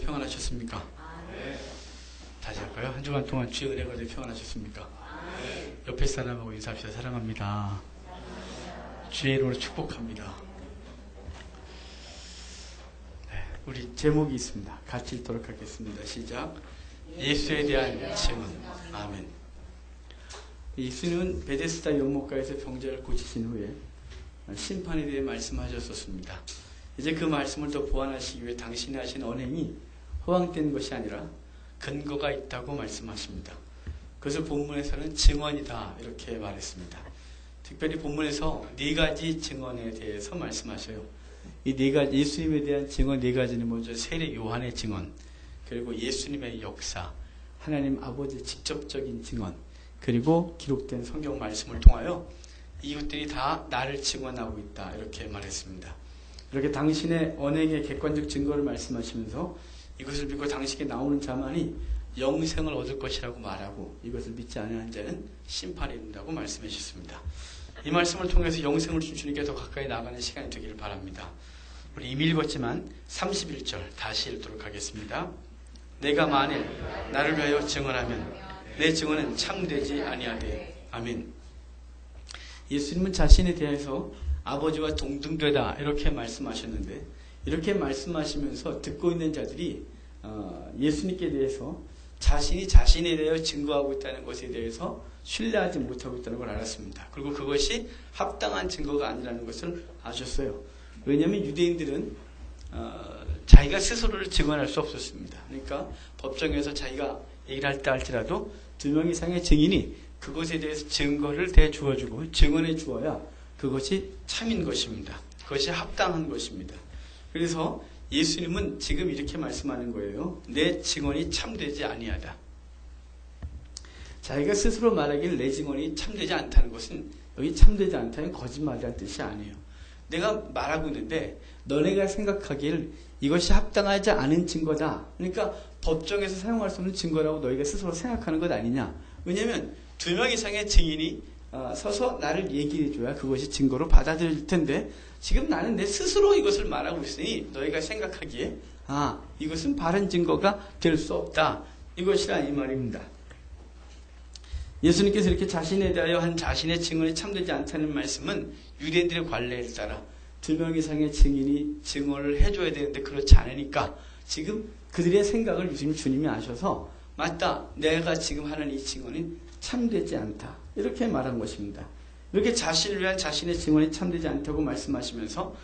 평안하셨습니까? 다시 할까요? 한 주간 동안 주의 은혜 가지고 평안하셨습니까? 옆에 사람하고 인사합시다. 사랑합니다. 주의 이름으로 축복합니다. 네, 우리 제목이 있습니다. 같이 읽도록 하겠습니다. 시작. 예수에 대한 증언. 아멘. 예수님은 베데스다 연못가에서 병자를 고치신 후에 심판에 대해 말씀하셨었습니다. 이제 그 말씀을 더 보완하시기 위해 당신이 하신 언행이 허황된 것이 아니라 근거가 있다고 말씀하십니다. 그래서 본문에서는 증언이다 이렇게 말했습니다. 특별히 본문에서 네 가지 증언에 대해서 말씀하셔요. 이 네 가지 예수님에 대한 증언 네 가지는 먼저 세례 요한의 증언, 그리고 예수님의 역사, 하나님 아버지의 직접적인 증언, 그리고 기록된 성경 말씀을 통하여 이것들이 다 나를 증언하고 있다 이렇게 말했습니다. 이렇게 당신의 언행의 객관적 증거를 말씀하시면서 이것을 믿고 당신에게 나오는 자만이 영생을 얻을 것이라고 말하고 이것을 믿지 않는 자는 심판이 된다고 말씀해 주셨습니다. 이 말씀을 통해서 영생을 준 주님께 더 가까이 나가는 시간이 되기를 바랍니다. 우리 이미 읽었지만 31절 다시 읽도록 하겠습니다. 내가 만일 나를 위하여 증언하면 내 증언은 참되지 아니하되 아멘. 예수님은 자신에 대해서 아버지와 동등되다 이렇게 말씀하셨는데 이렇게 말씀하시면서 듣고 있는 자들이 어, 예수님께 대해서 자신이 자신에 대해 증거하고 있다는 것에 대해서 신뢰하지 못하고 있다는 걸 알았습니다. 그리고 그것이 합당한 증거가 아니라는 것을 아셨어요. 왜냐하면 유대인들은 어, 자기가 스스로를 증언할 수 없었습니다. 그러니까 법정에서 자기가 얘기를 할 때 할지라도 두 명 이상의 증인이 그것에 대해서 증거를 대주어주고 증언해 주어야 그것이 참인 것입니다. 그것이 합당한 것입니다. 그래서 예수님은 지금 이렇게 말씀하는 거예요. 내 증언이 참되지 아니하다. 자기가 스스로 말하기를 내 증언이 참되지 않다는 것은 여기 참되지 않다는 거짓말이라는 뜻이 아니에요. 내가 말하고 있는데 너네가 생각하기를 이것이 합당하지 않은 증거다. 그러니까 법정에서 사용할 수 없는 증거라고 너희가 스스로 생각하는 것 아니냐. 왜냐하면 두 명 이상의 증인이 어, 서서 나를 얘기해줘야 그것이 증거로 받아들일 텐데 지금 나는 내 스스로 이것을 말하고 있으니 너희가 생각하기에 아 이것은 바른 증거가 될 수 없다. 이것이라 이 말입니다. 예수님께서 이렇게 자신에 대하여 한 자신의 증언이 참되지 않다는 말씀은 유대인들의 관례에 따라 두 명 이상의 증인이 증언을 해줘야 되는데 그렇지 않으니까 지금 그들의 생각을 유심 주님이 아셔서 맞다. 내가 지금 하는 이 증언은 참되지 않다 이렇게 말한 것입니다. 이렇게 자신을 위한 자신의 증언이 참되지 않다고 말씀하시면서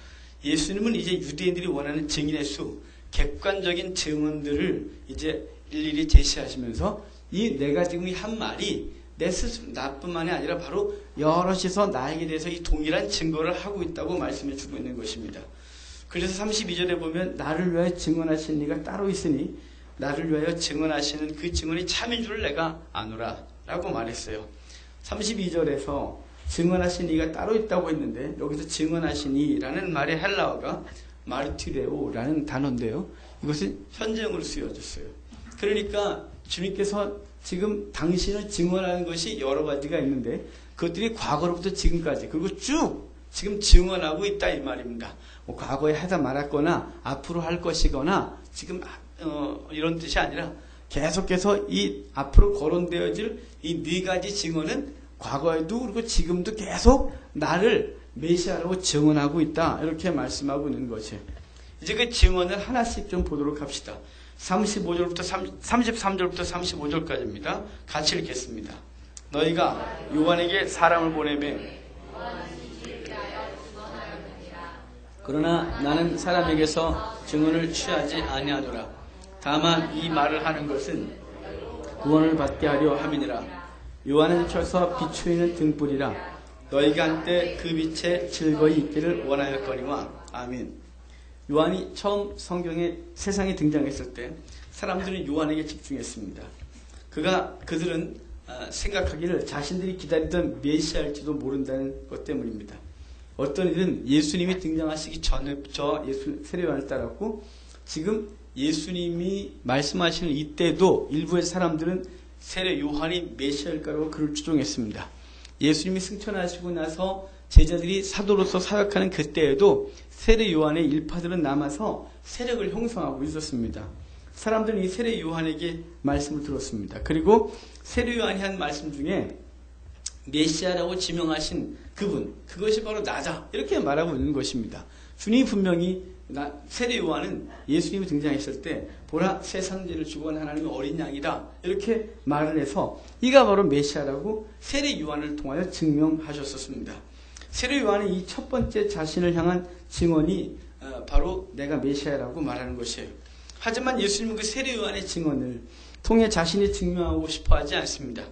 예수님은 이제 유대인들이 원하는 증인의 수, 객관적인 증언들을 이제 일일이 제시하시면서 이 내가 지금 한 말이 내 스스로 나뿐만이 아니라 바로 여럿이서 나에게 대해서 이 동일한 증거를 하고 있다고 말씀해 주고 있는 것입니다. 그래서 32절에 보면 나를 위하여 증언하신 이가 따로 있으니 나를 위하여 증언하시는 그 증언이 참인 줄 내가 아노라 라고 말했어요. 32절에서 증언하신 이가 따로 있다고 했는데 여기서 증언하신 이라는 말의 헬라어가 마르티레오라는 단어인데요. 이것은 현재형으로 쓰여졌어요. 그러니까 주님께서 지금 당신을 증언하는 것이 여러 가지가 있는데 그것들이 과거로부터 지금까지 그리고 쭉 지금 증언하고 있다 이 말입니다. 뭐 과거에 하다 말았거나 앞으로 할 것이거나 지금 어, 이런 뜻이 아니라 계속해서 이 앞으로 거론되어질 이 네 가지 증언은 과거에도 그리고 지금도 계속 나를 메시아라고 증언하고 있다. 이렇게 말씀하고 있는 것이에요. 이제 그 증언을 하나씩 좀 보도록 합시다. 35절부터 33절부터 35절까지입니다. 같이 읽겠습니다. 너희가 요한에게 사람을 보내매 그러나 나는 사람에게서 증언을 취하지 아니하노라. 다만 이 말을 하는 것은 구원을 받게 하려 함이니라. 요한은 쳐서 비추이는 등불이라 너희가 한때 그 빛에 즐거이 있기를 원하였거니와 아멘. 요한이 처음 성경에 세상에 등장했을 때 사람들은 요한에게 집중했습니다. 그가 그들은 생각하기를 자신들이 기다리던 메시아일지도 모른다는 것 때문입니다. 어떤 이들은 예수님이 등장하시기 전에저 예수 세례요한을 따랐고 지금 예수님이 말씀하시는 이때도 일부의 사람들은 세례 요한이 메시아일까라고 그를 추종했습니다. 예수님이 승천하시고 나서 제자들이 사도로서 사역하는 그때에도 세례 요한의 일파들은 남아서 세력을 형성하고 있었습니다. 사람들은 이 세례 요한에게 말씀을 들었습니다. 그리고 세례 요한이 한 말씀 중에 메시아라고 지명하신 그분, 그것이 바로 나다. 이렇게 말하고 있는 것입니다. 주님이 분명히 세례 요한은 예수님이 등장했을 때 보라 세상죄를 온 하나님의 어린 양이다. 이렇게 말을 해서 이가 바로 메시아라고 세례 요한을 통하여 증명하셨었습니다. 세례 요한의 이 첫 번째 자신을 향한 증언이 어, 바로 내가 메시아라고 말하는 것이에요. 하지만 예수님은 그 세례 요한의 증언을 통해 자신이 증명하고 싶어 하지 않습니다.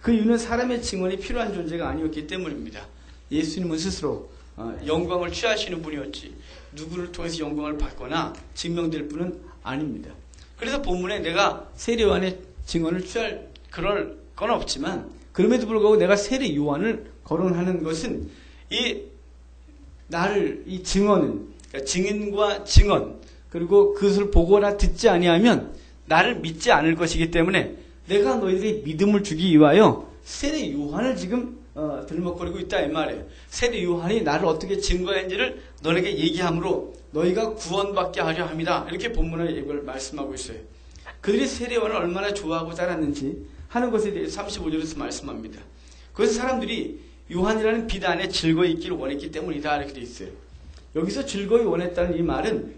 그 이유는 사람의 증언이 필요한 존재가 아니었기 때문입니다. 예수님은 스스로 어, 영광을 취하시는 분이었지 누구를 통해서 영광을 받거나 증명될 분은 아닙니다. 그래서 본문에 내가 세례 요한의 증언을 취할 그럴 건 없지만 그럼에도 불구하고 내가 세례 요한을 거론하는 것은 이 나를 이 증언은 그러니까 증인과 증언 그리고 그것을 보거나 듣지 아니하면 나를 믿지 않을 것이기 때문에 내가 너희들이 믿음을 주기 위하여 세례 요한을 지금 어, 들먹거리고 있다 이 말이에요. 세례 요한이 나를 어떻게 증거했는지를 너에게 얘기함으로 너희가 구원받게 하려 합니다. 이렇게 본문에 이걸 말씀하고 있어요. 그들이 세례 요한을 얼마나 좋아하고 자랐는지 하는 것에 대해서 35절에서 말씀합니다. 그래서 사람들이 요한이라는 비단에 즐거이 있기를 원했기 때문이다 이렇게 돼 있어요. 여기서 즐거이 원했다는 이 말은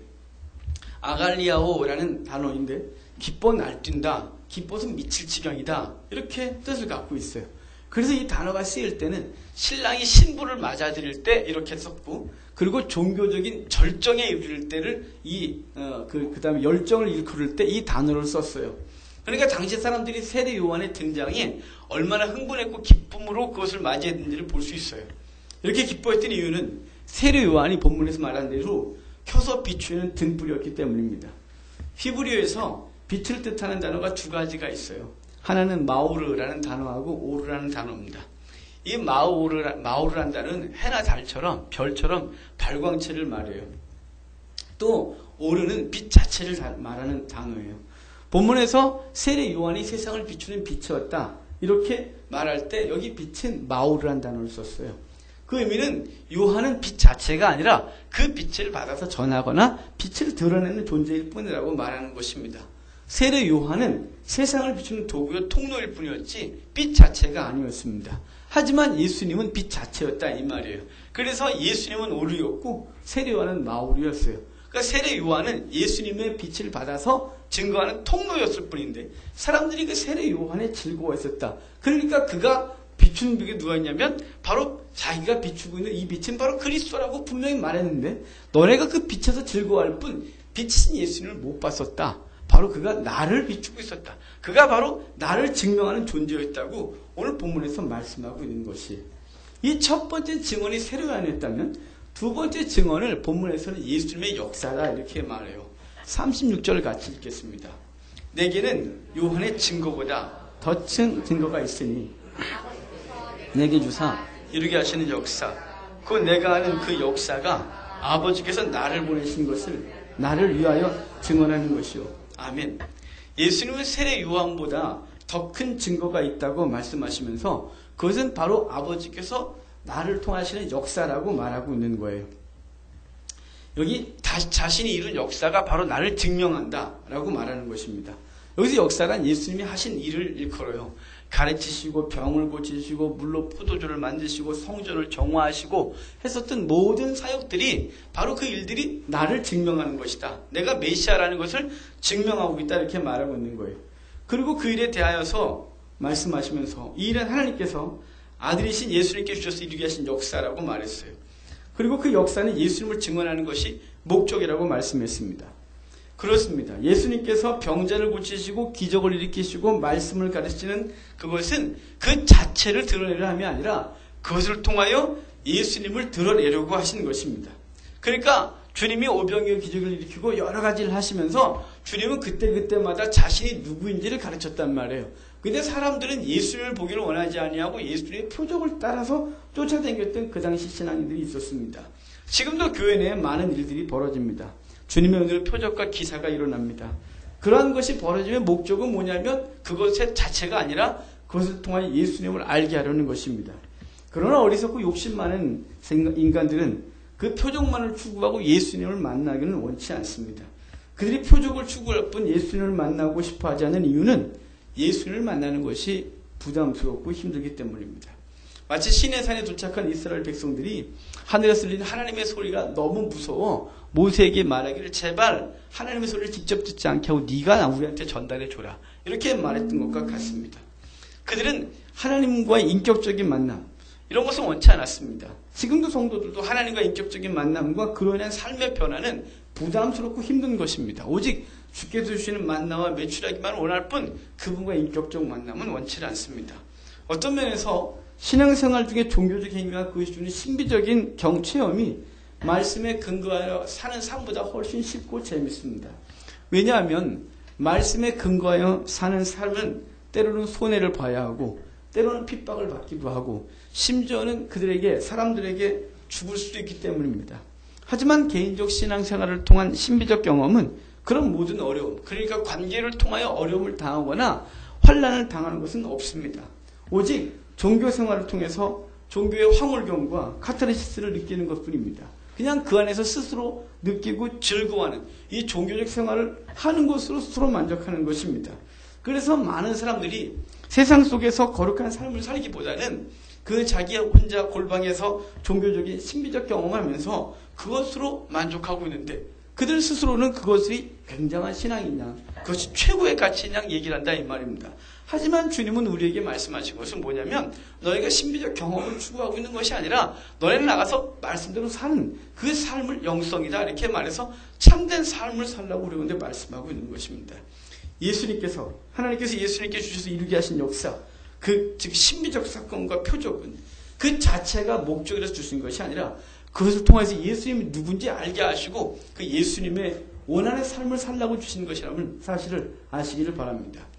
아갈리아오라는 단어인데 기뻐 날뛴다, 기뻐서 미칠 지경이다 이렇게 뜻을 갖고 있어요. 그래서 이 단어가 쓰일 때는 신랑이 신부를 맞아들일 때 이렇게 썼고 그리고 종교적인 절정에 이르를 때를 이그 어, 그, 그 다음에 열정을 일컬을 때 이 단어를 썼어요. 그러니까 당시 사람들이 세례 요한의 등장이 얼마나 흥분했고 기쁨으로 그것을 맞이했는지를 볼 수 있어요. 이렇게 기뻐했던 이유는 세례 요한이 본문에서 말한 대로 켜서 비추는 등불이었기 때문입니다. 히브리어에서 빛을 뜻하는 단어가 두 가지가 있어요. 하나는 마오르라는 단어하고 오르라는 단어입니다. 이 마오르, 마오르라는 단어는 해나 달처럼 별처럼 발광체를 말해요. 또 오르는 빛 자체를 말하는 단어예요. 본문에서 세례 요한이 세상을 비추는 빛이었다. 이렇게 말할 때 여기 빛은 마오르란 단어를 썼어요. 그 의미는 요한은 빛 자체가 아니라 그 빛을 받아서 전하거나 빛을 드러내는 존재일 뿐이라고 말하는 것입니다. 세례 요한은 세상을 비추는 도구요 통로일 뿐이었지 빛 자체가 아니었습니다. 하지만 예수님은 빛 자체였다 이 말이에요. 그래서 예수님은 오류였고 세례 요한은 마오리였어요. 그러니까 세례 요한은 예수님의 빛을 받아서 증거하는 통로였을 뿐인데 사람들이 그 세례 요한에 즐거워했었다. 그러니까 그가 비추는 빛이 누가 있냐면 바로 자기가 비추고 있는 이 빛은 바로 그리스도라고 분명히 말했는데 너네가 그 빛에서 즐거워할 뿐 빛인 예수님을 못 봤었다. 바로 그가 나를 비추고 있었다. 그가 바로 나를 증명하는 존재였다고 오늘 본문에서 말씀하고 있는 것이 이 첫 번째 증언이 세례 요한이었다면 두 번째 증언을 본문에서는 예수님의 역사다 이렇게 말해요. 36절 같이 읽겠습니다. 내게는 요한의 증거보다 더 큰 증거가 있으니 내게 주사 이루게 하시는 역사 그 내가 아는 그 역사가 아버지께서 나를 보내신 것을 나를 위하여 증언하는 것이요. 아멘. 예수님은 세례 요한보다 더 큰 증거가 있다고 말씀하시면서 그것은 바로 아버지께서 나를 통하시는 역사라고 말하고 있는 거예요. 여기 자신이 이룬 역사가 바로 나를 증명한다 라고 말하는 것입니다. 여기서 역사란 예수님이 하신 일을 일컬어요. 가르치시고 병을 고치시고 물로 포도주를 만드시고 성전을 정화하시고 했었던 모든 사역들이 바로 그 일들이 나를 증명하는 것이다. 내가 메시아라는 것을 증명하고 있다 이렇게 말하고 있는 거예요. 그리고 그 일에 대하여서 말씀하시면서 이 일은 하나님께서 아들이신 예수님께 주셔서 이루게 하신 역사라고 말했어요. 그리고 그 역사는 예수님을 증언하는 것이 목적이라고 말씀했습니다. 그렇습니다. 예수님께서 병자를 고치시고 기적을 일으키시고 말씀을 가르치는 그것은 그 자체를 드러내려 함이 아니라 그것을 통하여 예수님을 드러내려고 하시는 것입니다. 그러니까 주님이 오병이어 기적을 일으키고 여러 가지를 하시면서 주님은 그때그때마다 자신이 누구인지를 가르쳤단 말이에요. 근데 사람들은 예수님을 보기를 원하지 아니하고 예수님의 표적을 따라서 쫓아다녔던 그 당시 신앙인들이 있었습니다. 지금도 교회 내에 많은 일들이 벌어집니다. 주님의 은혜로 표적과 기사가 일어납니다. 그러한 것이 벌어지면 목적은 뭐냐면 그것의 자체가 아니라 그것을 통하여 예수님을 알게 하려는 것입니다. 그러나 어리석고 욕심 많은 인간들은 그 표적만을 추구하고 예수님을 만나기는 원치 않습니다. 그들이 표적을 추구할 뿐 예수님을 만나고 싶어 하지 않는 이유는 예수님을 만나는 것이 부담스럽고 힘들기 때문입니다. 마치 신의 산에 도착한 이스라엘 백성들이 하늘에서 들리는 하나님의 소리가 너무 무서워 모세에게 말하기를 제발 하나님의 소리를 직접 듣지 않게 하고 네가 우리한테 전달해 줘라 이렇게 말했던 것과 같습니다. 그들은 하나님과의 인격적인 만남 이런 것은 원치 않았습니다. 지금도 성도들도 하나님과 인격적인 만남과 그로 인한 삶의 변화는 부담스럽고 힘든 것입니다. 오직 주께서 주시는 만나와 매출하기만 원할 뿐 그분과 인격적 만남은 원치 않습니다. 어떤 면에서 신앙생활 중에 종교적 행위가 그것이 주는 신비적인 경체험이 말씀에 근거하여 사는 삶보다 훨씬 쉽고 재밌습니다. 왜냐하면 말씀에 근거하여 사는 삶은 때로는 손해를 봐야 하고 때로는 핍박을 받기도 하고 심지어는 그들에게 사람들에게 죽을 수도 있기 때문입니다. 하지만 개인적 신앙생활을 통한 신비적 경험은 그런 모든 어려움, 그러니까 관계를 통하여 어려움을 당하거나 환란을 당하는 것은 없습니다. 오직 종교 생활을 통해서 종교의 황홀경과 카타르시스를 느끼는 것뿐입니다. 그냥 그 안에서 스스로 느끼고 즐거워하는 이 종교적 생활을 하는 것으로 스스로 만족하는 것입니다. 그래서 많은 사람들이 세상 속에서 거룩한 삶을 살기보다는 그 자기 혼자 골방에서 종교적인 신비적 경험을 하면서 그것으로 만족하고 있는데 그들 스스로는 그것이 굉장한 신앙이냐 그것이 최고의 가치냐 얘기를 한다 이 말입니다. 하지만 주님은 우리에게 말씀하신 것은 뭐냐면 너희가 신비적 경험을 추구하고 있는 것이 아니라 너희는 나가서 말씀대로 사는 그 삶을 영성이다 이렇게 말해서 참된 삶을 살라고 우리한테 말씀하고 있는 것입니다. 예수님께서 하나님께서 예수님께 주셔서 이루게 하신 역사 그 즉 신비적 사건과 표적은 그 자체가 목적이라서 주신 것이 아니라 그것을 통해서 예수님이 누군지 알게 하시고 그 예수님의 원한의 삶을 살라고 주신 것이라면 사실을 아시기를 바랍니다.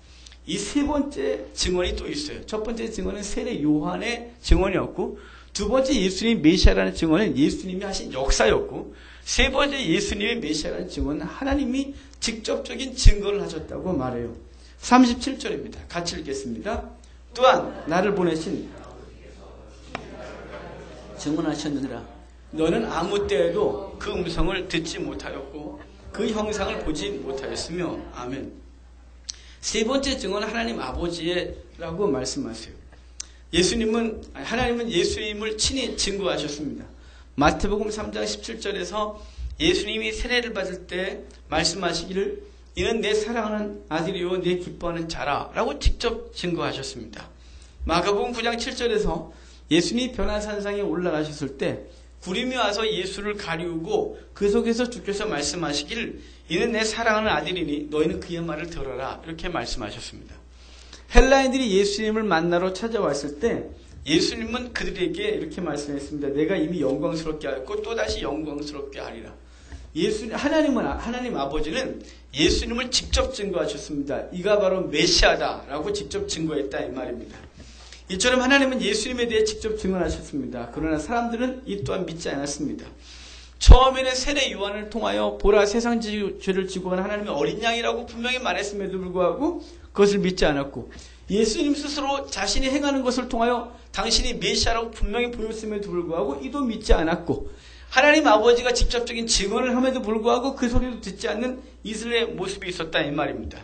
이 세 번째 증언이 또 있어요. 첫 번째 증언은 세례 요한의 증언이었고 두 번째 예수님 메시아라는 증언은 예수님이 하신 역사였고 세 번째 예수님의 메시아라는 증언은 하나님이 직접적인 증거를 하셨다고 말해요. 37절입니다. 같이 읽겠습니다. 또한 나를 보내신 증언하셨느니라. 너는 아무 때에도 그 음성을 듣지 못하였고 그 형상을 보지 못하였으며 아멘. 세 번째 증언은 하나님 아버지라고 말씀하세요. 예수님은 하나님은 예수님을 친히 증거하셨습니다. 마태복음 3장 17절에서 예수님이 세례를 받을 때 말씀하시기를 이는 내 사랑하는 아들이요 내 기뻐하는 자라라고 직접 증거하셨습니다. 마가복음 9장 7절에서 예수님이 변화산상에 올라가셨을 때 구름이 와서 예수를 가리우고 그 속에서 주께서 말씀하시기를 이는 내 사랑하는 아들이니 너희는 그의 말을 들어라 이렇게 말씀하셨습니다. 헬라인들이 예수님을 만나러 찾아왔을 때 예수님은 그들에게 이렇게 말씀했습니다. 내가 이미 영광스럽게 하였고 또다시 영광스럽게 하리라. 예수님 하나님은 하나님 아버지는 예수님을 직접 증거하셨습니다. 이가 바로 메시아다라고 직접 증거했다 이 말입니다. 이처럼 하나님은 예수님에 대해 직접 증언하셨습니다. 그러나 사람들은 이 또한 믿지 않았습니다. 처음에는 세례 요한을 통하여 보라 세상 죄를 지고 간 하나님의 어린 양이라고 분명히 말했음에도 불구하고 그것을 믿지 않았고 예수님 스스로 자신이 행하는 것을 통하여 당신이 메시아라고 분명히 보였음에도 불구하고 이도 믿지 않았고 하나님 아버지가 직접적인 증언을 함에도 불구하고 그 소리도 듣지 않는 이스라엘의 모습이 있었다 이 말입니다.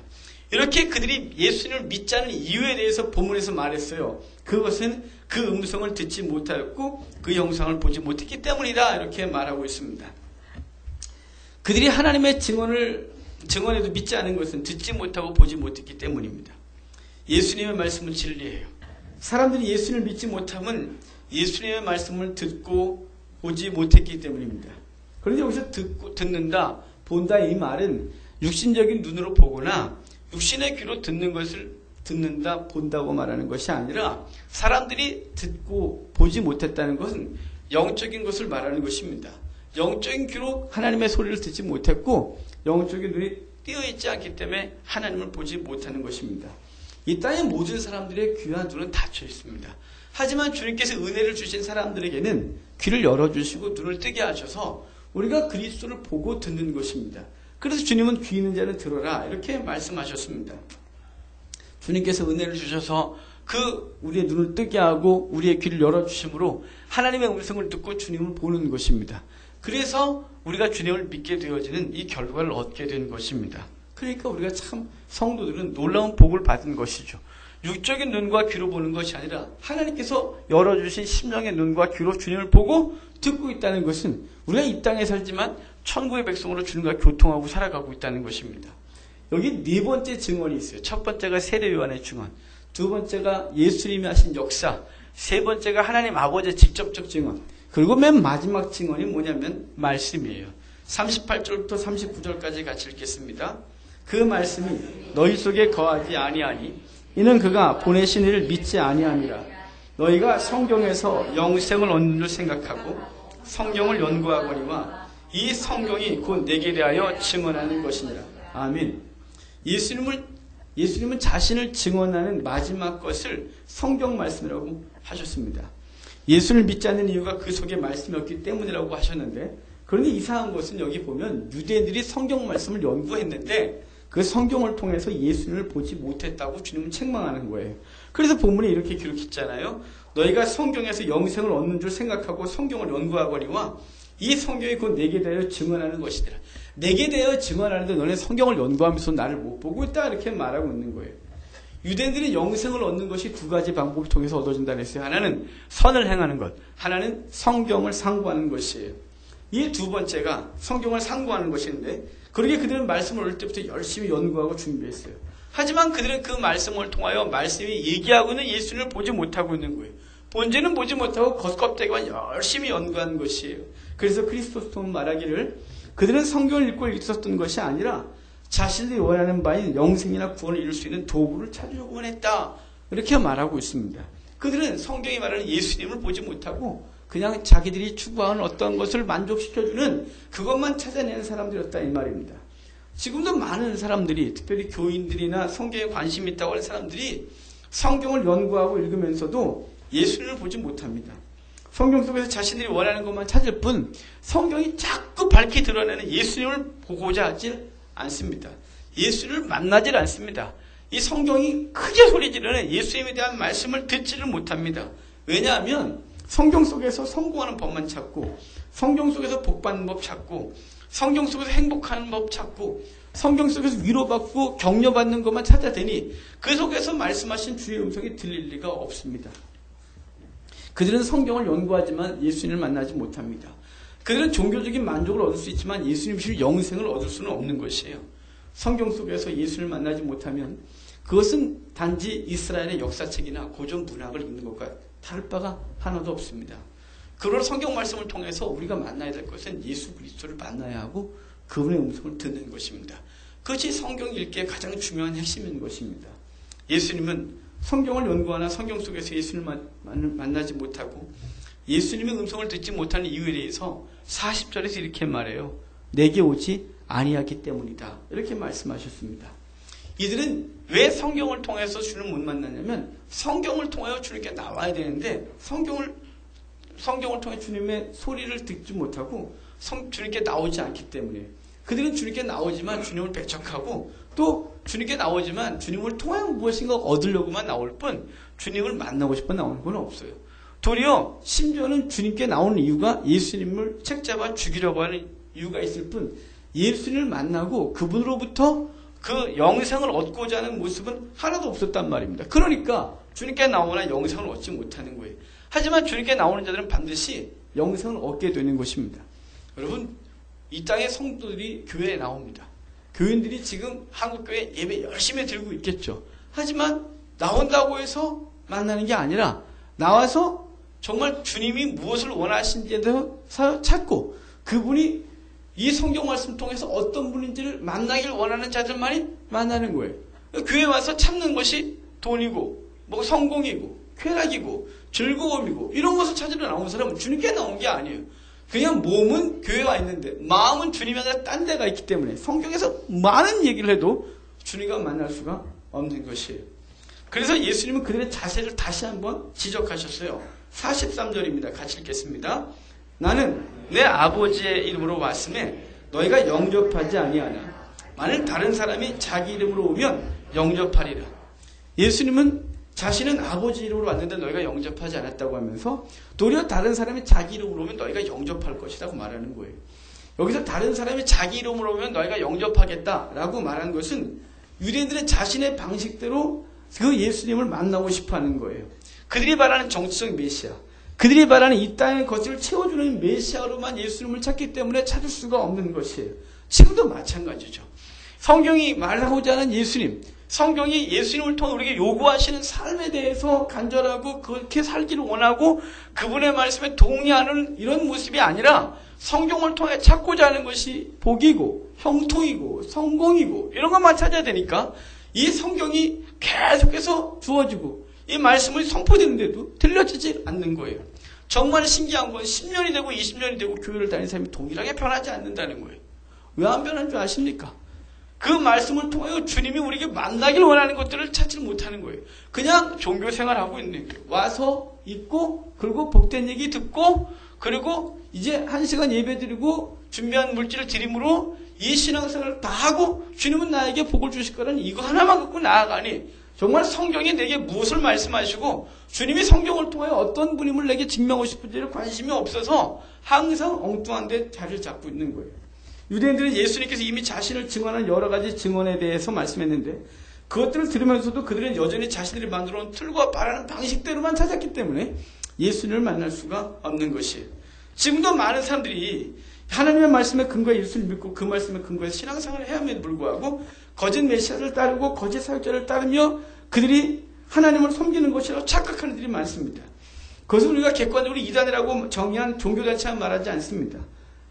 이렇게 그들이 예수님을 믿지 않은 이유에 대해서 본문에서 말했어요. 그것은 그 음성을 듣지 못하였고 그 영상을 보지 못했기 때문이다 이렇게 말하고 있습니다. 그들이 하나님의 증언을 증언에도 믿지 않은 것은 듣지 못하고 보지 못했기 때문입니다. 예수님의 말씀은 진리예요. 사람들이 예수님을 믿지 못함은 예수님의 말씀을 듣고 보지 못했기 때문입니다. 그런데 여기서 듣고, 듣는다, 본다 이 말은 육신적인 눈으로 보거나 육신의 귀로 듣는 것을 듣는다, 본다고 말하는 것이 아니라 사람들이 듣고 보지 못했다는 것은 영적인 것을 말하는 것입니다. 영적인 귀로 하나님의 소리를 듣지 못했고 영적인 눈이 띄어 있지 않기 때문에 하나님을 보지 못하는 것입니다. 이 땅의 모든 사람들의 귀와 눈은 닫혀 있습니다. 하지만 주님께서 은혜를 주신 사람들에게는 귀를 열어주시고 눈을 뜨게 하셔서 우리가 그리스도를 보고 듣는 것입니다. 그래서 주님은 귀 있는 자는 들어라 이렇게 말씀하셨습니다. 주님께서 은혜를 주셔서 그 우리의 눈을 뜨게 하고 우리의 귀를 열어주심으로 하나님의 음성을 듣고 주님을 보는 것입니다. 그래서 우리가 주님을 믿게 되어지는 이 결과를 얻게 된 것입니다. 그러니까 우리가 참 성도들은 놀라운 복을 받은 것이죠. 육적인 눈과 귀로 보는 것이 아니라 하나님께서 열어주신 심령의 눈과 귀로 주님을 보고 듣고 있다는 것은 우리가 이 땅에 살지만 천국의 백성으로 주님과 교통하고 살아가고 있다는 것입니다. 여기 네 번째 증언이 있어요. 첫 번째가 세례 요한의 증언, 두 번째가 예수님이 하신 역사, 세 번째가 하나님 아버지의 직접적 증언, 그리고 맨 마지막 증언이 뭐냐면 말씀이에요. 38절부터 39절까지 같이 읽겠습니다. 그 말씀이 너희 속에 거하지 아니하니 이는 그가 보내신 이를 믿지 아니함이라. 너희가 성경에서 영생을 얻는 줄 생각하고 성경을 연구하거니와 이 성경이 곧 내게 대하여 증언하는 것이니라. 아멘. 예수님을 예수님은 자신을 증언하는 마지막 것을 성경 말씀이라고 하셨습니다. 예수를 믿지 않는 이유가 그 속에 말씀이 없기 때문이라고 하셨는데 그런데 이상한 것은 여기 보면 유대인들이 성경 말씀을 연구했는데 그 성경을 통해서 예수님을 보지 못했다고 주님은 책망하는 거예요. 그래서 본문에 이렇게 기록했잖아요. 너희가 성경에서 영생을 얻는 줄 생각하고 성경을 연구하거니와 이 성경이 곧 내게 대하여 증언하는 것이더라. 내게 대하여 증언하는데 너네 성경을 연구하면서 나를 못 보고 있다 이렇게 말하고 있는 거예요. 유대인들이 영생을 얻는 것이 두 가지 방법을 통해서 얻어진다 그랬어요. 하나는 선을 행하는 것, 하나는 성경을 상고하는 것이에요. 이 두 번째가 성경을 상고하는 것인데 그러게 그들은 말씀을 올 때부터 열심히 연구하고 준비했어요. 하지만 그들은 그 말씀을 통하여 말씀이 얘기하고 있는 예수님을 보지 못하고 있는 거예요. 본질은 보지 못하고 겉껍데기만 열심히 연구하는 것이에요. 그래서 크리스토스톤 말하기를 그들은 성경을 읽고 있었던 것이 아니라 자신들이 원하는 바인 영생이나 구원을 이룰 수 있는 도구를 찾으려고 원했다. 이렇게 말하고 있습니다. 그들은 성경이 말하는 예수님을 보지 못하고 그냥 자기들이 추구하는 어떤 것을 만족시켜주는 그것만 찾아내는 사람들이었다 이 말입니다. 지금도 많은 사람들이 특별히 교인들이나 성경에 관심이 있다고 하는 사람들이 성경을 연구하고 읽으면서도 예수님을 보지 못합니다. 성경 속에서 자신들이 원하는 것만 찾을 뿐 성경이 자꾸 밝히 드러내는 예수님을 보고자 하지 않습니다. 예수를 만나질 않습니다. 이 성경이 크게 소리 지르는 예수님에 대한 말씀을 듣지를 못합니다. 왜냐하면 성경 속에서 성공하는 법만 찾고 성경 속에서 복받는 법 찾고 성경 속에서 행복하는 법 찾고 성경 속에서 위로받고 격려받는 것만 찾아대니 그 속에서 말씀하신 주의 음성이 들릴 리가 없습니다. 그들은 성경을 연구하지만 예수님을 만나지 못합니다. 그들은 종교적인 만족을 얻을 수 있지만 예수님실 영생을 얻을 수는 없는 것이에요. 성경 속에서 예수를 만나지 못하면 그것은 단지 이스라엘의 역사책이나 고전 문학을 읽는 것과 다를 바가 하나도 없습니다. 그러나 성경 말씀을 통해서 우리가 만나야 될 것은 예수 그리스도를 만나야 하고 그분의 음성을 듣는 것입니다. 그것이 성경 읽기에 가장 중요한 핵심인 것입니다. 예수님은 성경을 연구하나 성경 속에서 예수님을 만나지 못하고 예수님의 음성을 듣지 못하는 이유에 대해서 40절에서 이렇게 말해요. 내게 오지 아니하기 때문이다. 이렇게 말씀하셨습니다. 이들은 왜 성경을 통해서 주를 못 만나냐면 성경을 통하여 주님께 나와야 되는데 성경을 성경을 통해 주님의 소리를 듣지 못하고 성, 주님께 나오지 않기 때문에 그들은 주님께 나오지만 주님을 배척하고 또 주님께 나오지만 주님을 통하여 무엇인가 얻으려고만 나올 뿐 주님을 만나고 싶어 나오는 건 없어요. 도리어 심지어는 주님께 나오는 이유가 예수님을 책잡아 죽이려고 하는 이유가 있을 뿐 예수님을 만나고 그분으로부터 그 영생을 얻고자 하는 모습은 하나도 없었단 말입니다. 그러니까 주님께 나오나 영생을 얻지 못하는 거예요. 하지만 주님께 나오는 자들은 반드시 영생을 얻게 되는 것입니다. 여러분, 이 땅의 성도들이 교회에 나옵니다. 교인들이 지금 한국교회 예배 열심히 들고 있겠죠. 하지만 나온다고 해서 만나는 게 아니라 나와서 정말 주님이 무엇을 원하신지에 대해서 찾고 그분이 이 성경 말씀 통해서 어떤 분인지를 만나길 원하는 자들만이 만나는 거예요. 교회 와서 찾는 것이 돈이고, 뭐 성공이고, 쾌락이고, 즐거움이고, 이런 것을 찾으러 나온 사람은 주님께 나온 게 아니에요. 그냥 몸은 교회 와 있는데, 마음은 주님이 아니라 딴 데가 있기 때문에 성경에서 많은 얘기를 해도 주님과 만날 수가 없는 것이에요. 그래서 예수님은 그들의 자세를 다시 한번 지적하셨어요. 43절입니다. 같이 읽겠습니다. 나는 내 아버지의 이름으로 왔음에 너희가 영접하지 아니하나 만일 다른 사람이 자기 이름으로 오면 영접하리라. 예수님은 자신은 아버지 이름으로 왔는데 너희가 영접하지 않았다고 하면서 도리어 다른 사람이 자기 이름으로 오면 너희가 영접할 것이라고 말하는 거예요. 여기서 다른 사람이 자기 이름으로 오면 너희가 영접하겠다라고 말한 것은 유대인들의 자신의 방식대로 그 예수님을 만나고 싶어 하는 거예요. 그들이 바라는 정치적 메시아, 그들이 바라는 이 땅의 것을 채워주는 메시아로만 예수님을 찾기 때문에 찾을 수가 없는 것이에요. 지금도 마찬가지죠. 성경이 말하고자 하는 예수님, 성경이 예수님을 통해 우리에게 요구하시는 삶에 대해서 간절하고 그렇게 살기를 원하고 그분의 말씀에 동의하는 이런 모습이 아니라 성경을 통해 찾고자 하는 것이 복이고 형통이고 성공이고 이런 것만 찾아야 되니까 이 성경이 계속해서 주어지고 이 말씀을 선포되는데도 들려지지 않는 거예요. 정말 신기한 건 10년이 되고 20년이 되고 교회를 다니는 사람이 동일하게 변하지 않는다는 거예요. 왜 안 변한 줄 아십니까? 그 말씀을 통해 주님이 우리에게 만나길 원하는 것들을 찾지 못하는 거예요. 그냥 종교 생활하고 있는 거예요. 와서 있고 그리고 복된 얘기 듣고 그리고 이제 한 시간 예배 드리고 준비한 물질을 드림으로 이 신앙생활을 다 하고 주님은 나에게 복을 주실 거라는 이거 하나만 갖고 나아가니 정말 성경이 내게 무엇을 말씀하시고 주님이 성경을 통해 어떤 분임을 내게 증명하고 싶은지를 관심이 없어서 항상 엉뚱한 데 자리를 잡고 있는 거예요. 유대인들은 예수님께서 이미 자신을 증언한 여러 가지 증언에 대해서 말씀했는데 그것들을 들으면서도 그들은 여전히 자신들이 만들어 놓은 틀과 바라는 방식대로만 찾았기 때문에 예수님을 만날 수가 없는 것이에요. 지금도 많은 사람들이 하나님의 말씀에 근거해 예수를 믿고 그 말씀에 근거해서 신앙생활을 해야함에도 불구하고 거짓 메시아를 따르고 거짓 사역자를 따르며 그들이 하나님을 섬기는 것이라고 착각하는 들이 많습니다. 그것을 우리가 객관적으로 이단이라고 정의한 종교단체만 말하지 않습니다.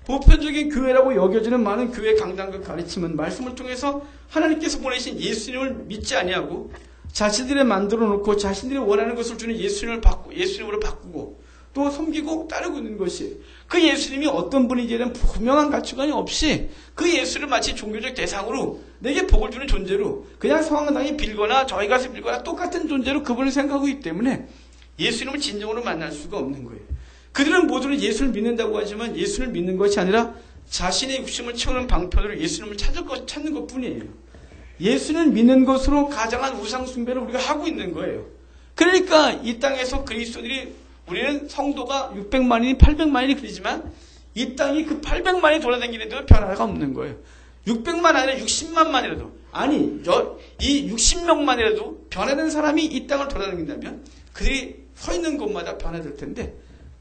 보편적인 교회라고 여겨지는 많은 교회 강단과 가르침은 말씀을 통해서 하나님께서 보내신 예수님을 믿지 아니하고 자신들이 만들어 놓고 자신들이 원하는 것을 주는 예수님을 바꾸 예수님으로 바꾸고 또 섬기고 따르고 있는 것이 그 예수님이 어떤 분인지에 분명한 가치관이 없이 그 예수를 마치 종교적 대상으로 내게 복을 주는 존재로 그냥 성당에 빌거나 저희 가서 빌거나 똑같은 존재로 그분을 생각하고 있기 때문에 예수님을 진정으로 만날 수가 없는 거예요. 그들은 모두는 예수를 믿는다고 하지만 예수를 믿는 것이 아니라 자신의 욕심을 채우는 방편으로 예수님을 찾을 것, 찾는 것 뿐이에요. 예수를 믿는 것으로 가장한 우상숭배를 우리가 하고 있는 거예요. 그러니까 이 땅에서 그리스도들이 우리는 성도가 600만이니 800만이니 그러지만 이 땅이 그 800만이 돌아다니는데도 변화가 없는 거예요. 600만 아니라 60만만이라도 아니 이 60명만이라도 변화된 사람이 이 땅을 돌아다닌다면 그들이 서 있는 곳마다 변화될 텐데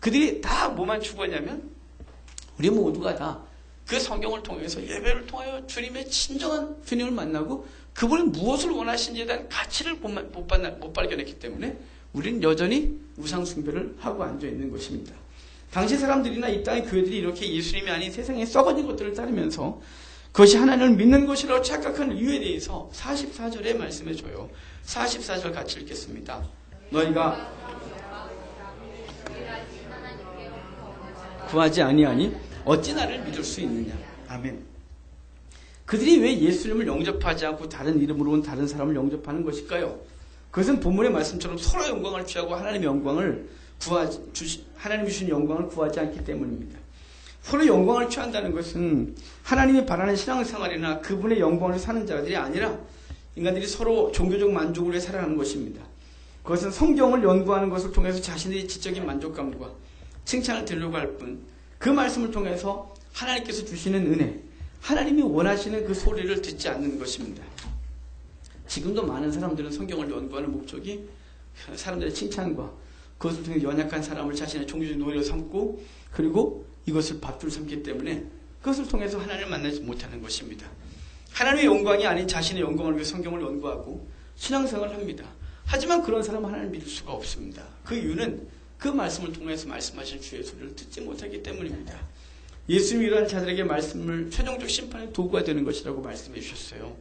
그들이 다 뭐만 추구하냐면 우리 모두가 다 그 성경을 통해서 예배를 통하여 주님의 진정한 주님을 만나고 그분이 무엇을 원하시는지에 대한 가치를 못, 못, 못 발견했기 때문에 우리는 여전히 우상 숭배를 하고 앉아 있는 것입니다. 당시 사람들이나 이 땅의 교회들이 이렇게 예수님이 아닌 세상에 썩어진 것들을 따르면서 그것이 하나님을 믿는 것이라고 착각하는 이유에 대해서 44절에 말씀해 줘요. 44절 같이 읽겠습니다. 너희가 구하지 아니하니 어찌 나를 믿을 수 있느냐. 아멘. 그들이 왜 예수님을 영접하지 않고 다른 이름으로 온 다른 사람을 영접하는 것일까요? 그것은 본문의 말씀처럼 서로 영광을 취하고 하나님의 영광을 구하지, 주시, 하나님이 주신 영광을 구하지 않기 때문입니다. 서로 영광을 취한다는 것은 하나님이 바라는 신앙생활이나 그분의 영광을 사는 자들이 아니라 인간들이 서로 종교적 만족을 위해 살아가는 것입니다. 그것은 성경을 연구하는 것을 통해서 자신의 지적인 만족감과 칭찬을 들려고 할 뿐, 그 말씀을 통해서 하나님께서 주시는 은혜, 하나님이 원하시는 그 소리를 듣지 않는 것입니다. 지금도 많은 사람들은 성경을 연구하는 목적이 사람들의 칭찬과 그것을 통해 연약한 사람을 자신의 종교적 노예로 삼고 그리고 이것을 밥줄 삼기 때문에 그것을 통해서 하나님을 만나지 못하는 것입니다. 하나님의 영광이 아닌 자신의 영광을 위해 성경을 연구하고 신앙생활을 합니다. 하지만 그런 사람은 하나님을 믿을 수가 없습니다. 그 이유는 그 말씀을 통해서 말씀하신 주의 소리를 듣지 못하기 때문입니다. 예수님이 이러한 자들에게 말씀을 최종적 심판의 도구가 되는 것이라고 말씀해 주셨어요.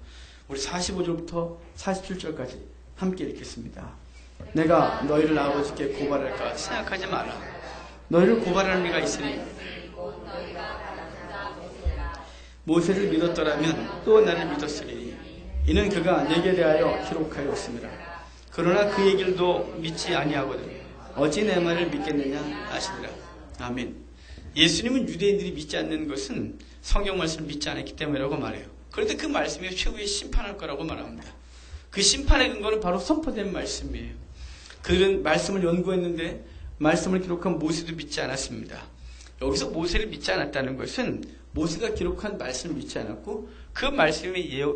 우리 45절부터 47절까지 함께 읽겠습니다. 내가 너희를 아버지께 고발할까 생각하지 마라. 너희를 고발하는 이가 있으니 모세를 믿었더라면 또 나를 믿었으리니 이는 그가 내게 대하여 기록하였습니다. 그러나 그의 길도 믿지 아니하거든 어찌 내 말을 믿겠느냐 하시니라. 아멘. 예수님은 유대인들이 믿지 않는 것은 성경 말씀을 믿지 않았기 때문이라고 말해요. 그런데 그 말씀이 최후의 심판할 거라고 말합니다. 그 심판의 근거는 바로 선포된 말씀이에요. 그들은 말씀을 연구했는데 말씀을 기록한 모세도 믿지 않았습니다. 여기서 모세를 믿지 않았다는 것은 모세가 기록한 말씀을 믿지 않았고 그 말씀이 예,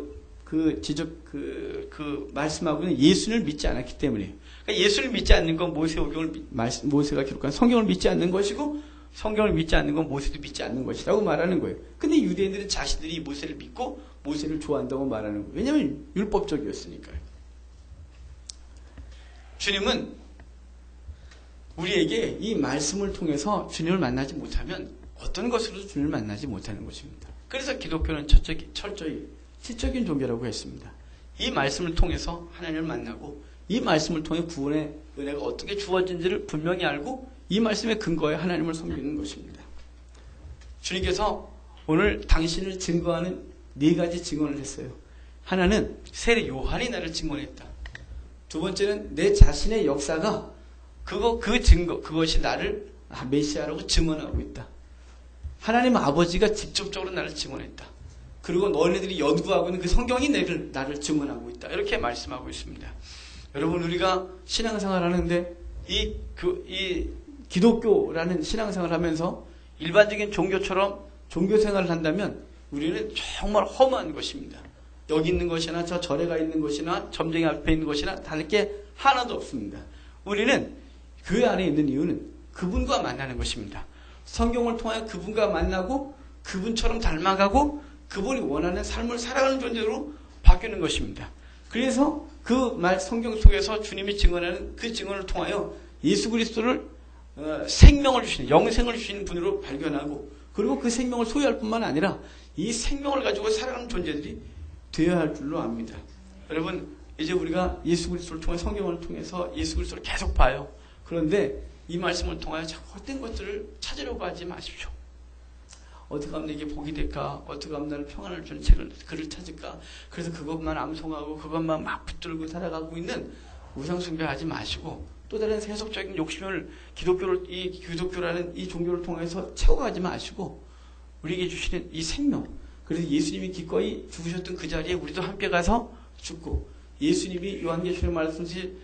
그 지적 그, 그 말씀하고는 예수를 믿지 않았기 때문이에요. 예수를 믿지 않는 건 모세오경을 모세가 기록한 성경을 믿지 않는 것이고 성경을 믿지 않는 건 모세도 믿지 않는 것이라고 말하는 거예요. 근데 유대인들은 자신들이 모세를 믿고 모세를 좋아한다고 말하는 거예요. 왜냐하면 율법적이었으니까요. 주님은 우리에게 이 말씀을 통해서 주님을 만나지 못하면 어떤 것으로도 주님을 만나지 못하는 것입니다. 그래서 기독교는 철저히, 철저히 시적인 종교라고 했습니다. 이 말씀을 통해서 하나님을 만나고 이 말씀을 통해 구원의 은혜가 어떻게 주어진지를 분명히 알고 이 말씀의 근거에 하나님을 섬기는 것입니다. 주님께서 오늘 당신을 증거하는 네 가지 증언을 했어요. 하나는 세례 요한이 나를 증언했다. 두 번째는 내 자신의 역사가 그거 그 증거 그것이 나를 아, 메시아라고 증언하고 있다. 하나님 아버지가 직접적으로 나를 증언했다. 그리고 너희들이 연구하고 있는 그 성경이 나를 나를 증언하고 있다. 이렇게 말씀하고 있습니다. 여러분 우리가 신앙생활 하는데 이 그 이 기독교라는 신앙생활 하면서 일반적인 종교처럼 종교 생활을 한다면 우리는 정말 험한 것입니다. 여기 있는 것이나 저 절에 가 있는 것이나 점쟁이 앞에 있는 것이나 다를 게 하나도 없습니다. 우리는 교회 안에 있는 이유는 그분과 만나는 것입니다. 성경을 통하여 그분과 만나고 그분처럼 닮아가고 그분이 원하는 삶을 살아가는 존재로 바뀌는 것입니다. 그래서 그 말 성경 속에서 주님이 증언하는 그 증언을 통하여 예수 그리스도를 어, 생명을 주시는 영생을 주시는 분으로 발견하고 그리고 그 생명을 소유할 뿐만 아니라 이 생명을 가지고 살아가는 존재들이 되어야 할 줄로 압니다. 여러분 이제 우리가 예수 그리스도를 통해 성경을 통해서 예수 그리스도를 계속 봐요. 그런데 이 말씀을 통하여 자꾸 헛된 것들을 찾으려고 하지 마십시오. 어떻게 하면 이게 복이 될까? 어떻게 하면 나를 평안을 주는 책을 글을 찾을까? 그래서 그것만 암송하고 그것만 막 붙들고 살아가고 있는 우상숭배하지 마시고 또 다른 세속적인 욕심을 기독교를 이 기독교라는 이 종교를 통해서 채워가지 마시고 우리에게 주시는 이 생명 그래서 예수님이 기꺼이 죽으셨던 그 자리에 우리도 함께 가서 죽고 예수님이 요한계시록 말씀시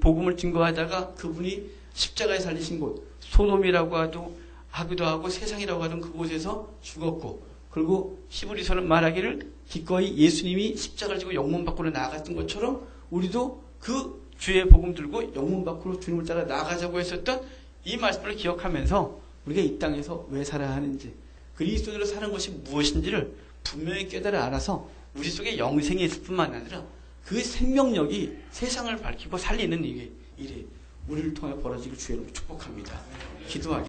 복음을 증거하다가 그분이 십자가에 살리신 곳 소돔이라고 하도 하기도 하고 세상이라고 하던 그곳에서 죽었고 그리고 히브리서는 말하기를 기꺼이 예수님이 십자가를 지고 영문 밖으로 나아갔던 것처럼 우리도 그 주의 복음 들고 영문 밖으로 주님을 따라 나가자고 했었던 이 말씀을 기억하면서 우리가 이 땅에서 왜 살아야 하는지 그리스도로 사는 것이 무엇인지를 분명히 깨달아 알아서 우리 속에 영생이 있을 뿐만 아니라 그 생명력이 세상을 밝히고 살리는 일이 우리를 통해 벌어지길 주의 이름으로 축복합니다. 기도하기